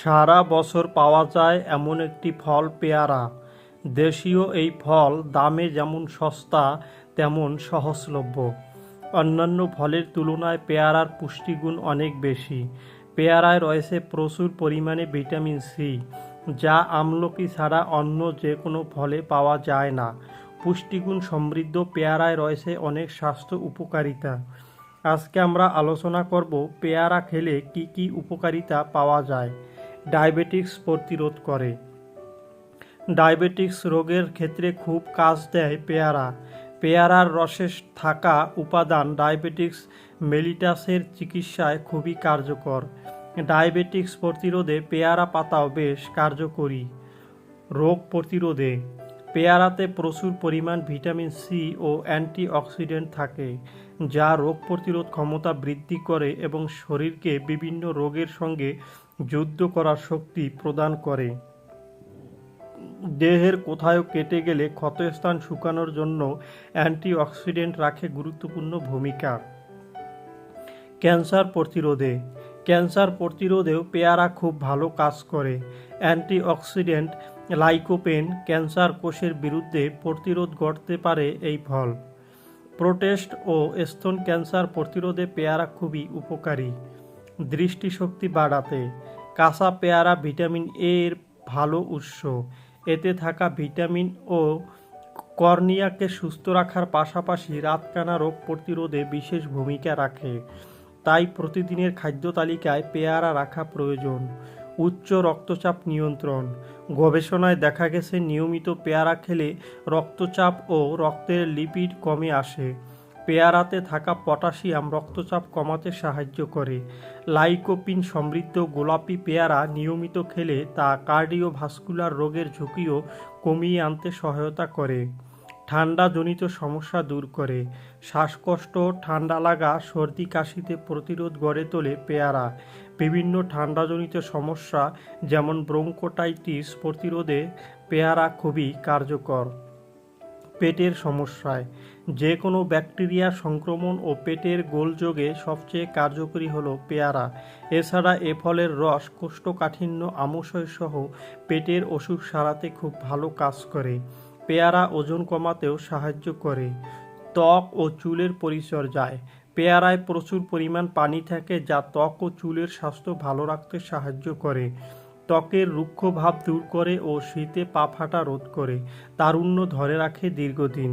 সারা বছর পাওয়া যায় এমন একটি ফল পেয়ারা। দেশীয় এই ফল দামে যেমন সস্তা, তেমন সহজলভ্য। অন্যান্য ফলের তুলনায় পেয়ারার পুষ্টিগুণ অনেক বেশি। পেয়ারায় রয়েছে প্রচুর পরিমাণে ভিটামিন সি, যা আমলকি ছাড়া অন্য যে কোনো ফলে পাওয়া যায় না। পুষ্টিগুণ সমৃদ্ধ পেয়ারায় রয়েছে অনেক স্বাস্থ্য উপকারিতা। আজকে আমরা আলোচনা করব পেয়ারা খেলে কি কি উপকারিতা পাওয়া যায়। ডায়াবেটিক্স প্রতিরোধ করে। ডায়াবেটিক্স রোগের ক্ষেত্রে খুব কাজ দেয় পেয়ারা। পেয়ারার রসে থাকা উপাদান ডায়াবেটিক্স মেলিটাসের চিকিৎসায় খুবই কার্যকর। ডায়াবেটিক্স প্রতিরোধে পেয়ারা পাতাও বেশ কার্যকরী। রোগ প্রতিরোধে পেয়ারাতে প্রচুর পরিমাণ ভিটামিন সি ও অ্যান্টিঅক্সিডেন্ট থাকে, যা রোগ প্রতিরোধ ক্ষমতা বৃদ্ধি করে এবং শরীরকে বিভিন্ন রোগের সঙ্গে যুদ্ধ করার শক্তি প্রদান করে। দেহের কোথাও কেটে গেলে ক্ষতস্থান শুকানোর জন্য অ্যান্টিঅক্সিডেন্ট রাখে গুরুত্বপূর্ণ ভূমিকা। ক্যান্সার প্রতিরোধে। ক্যান্সার প্রতিরোধেও পেয়ারা খুব ভালো কাজ করে। অ্যান্টিঅক্সিডেন্ট লাইকোপেন ক্যান্সার কোষের বিরুদ্ধে প্রতিরোধ গড়তে পারে এই ফল। প্রোটেস্ট ও স্তন ক্যান্সার প্রতিরোধে পেয়ারা খুবই উপকারী। দৃষ্টিশক্তি বাড়াতে, কাঁচা পেয়ারা ভিটামিন এ এর ভালো উৎস। এতে থাকা ভিটামিন ও কর্নিয়াকে সুস্থ রাখার পাশাপাশি রাতকানা রোগ প্রতিরোধে বিশেষ ভূমিকা রাখে। তাই প্রতিদিনের খাদ্য তালিকায় পেয়ারা রাখা প্রয়োজন। উচ্চ রক্তচাপ নিয়ন্ত্রণ। গবেষণায় দেখা গেছে, নিয়মিত পেয়ারা খেলে রক্তচাপ ও রক্তের লিপিড কমে আসে। পেয়ারাতে থাকা পটাশিয়াম রক্তচাপ কমাতে সাহায্য করে। লাইকোপিন সমৃদ্ধ গোলাপি পেয়ারা নিয়মিত খেলে তা কার্ডিওভাস্কুলার রোগের ঝুঁকিও কমিয়ে আনতে সহায়তা করে। ঠান্ডাজনিত সমস্যা দূর করে। শ্বাসকষ্ট, ঠান্ডা লাগা, সর্দি কাশিতে প্রতিরোধ গড়ে তোলে পেয়ারা। বিভিন্ন ঠান্ডাজনিত সমস্যা যেমন ব্রঙ্কোটাইটিস প্রতিরোধে পেয়ারা খুবই কার্যকর। পেটের সমস্যায়। যে কোনো ব্যাকটেরিয়া সংক্রমণ ও পেটের গোলযোগে সবচেয়ে কার্যকরী হলো পেয়ারা। এছাড়া এ ফলের রস, কোষ্ঠকাঠিন্য আমশয় সহ পেটের অসুখ সারাতে খুব ভালো কাজ করে। পেয়ারা ওজন কমাতেও সাহায্য করে। ত্বক ও চুলের পরিচর্যায়। পেয়ারায় প্রচুর পরিমাণ পানি থাকে যা ত্বক ও চুলের স্বাস্থ্য ভালো রাখতে সাহায্য করে। ত্বকের রুক্ষ ভাব দূর করে ও শীতে পা ফাটা রোধ করে, তারুণ্য ধরে রাখে দীর্ঘদিন।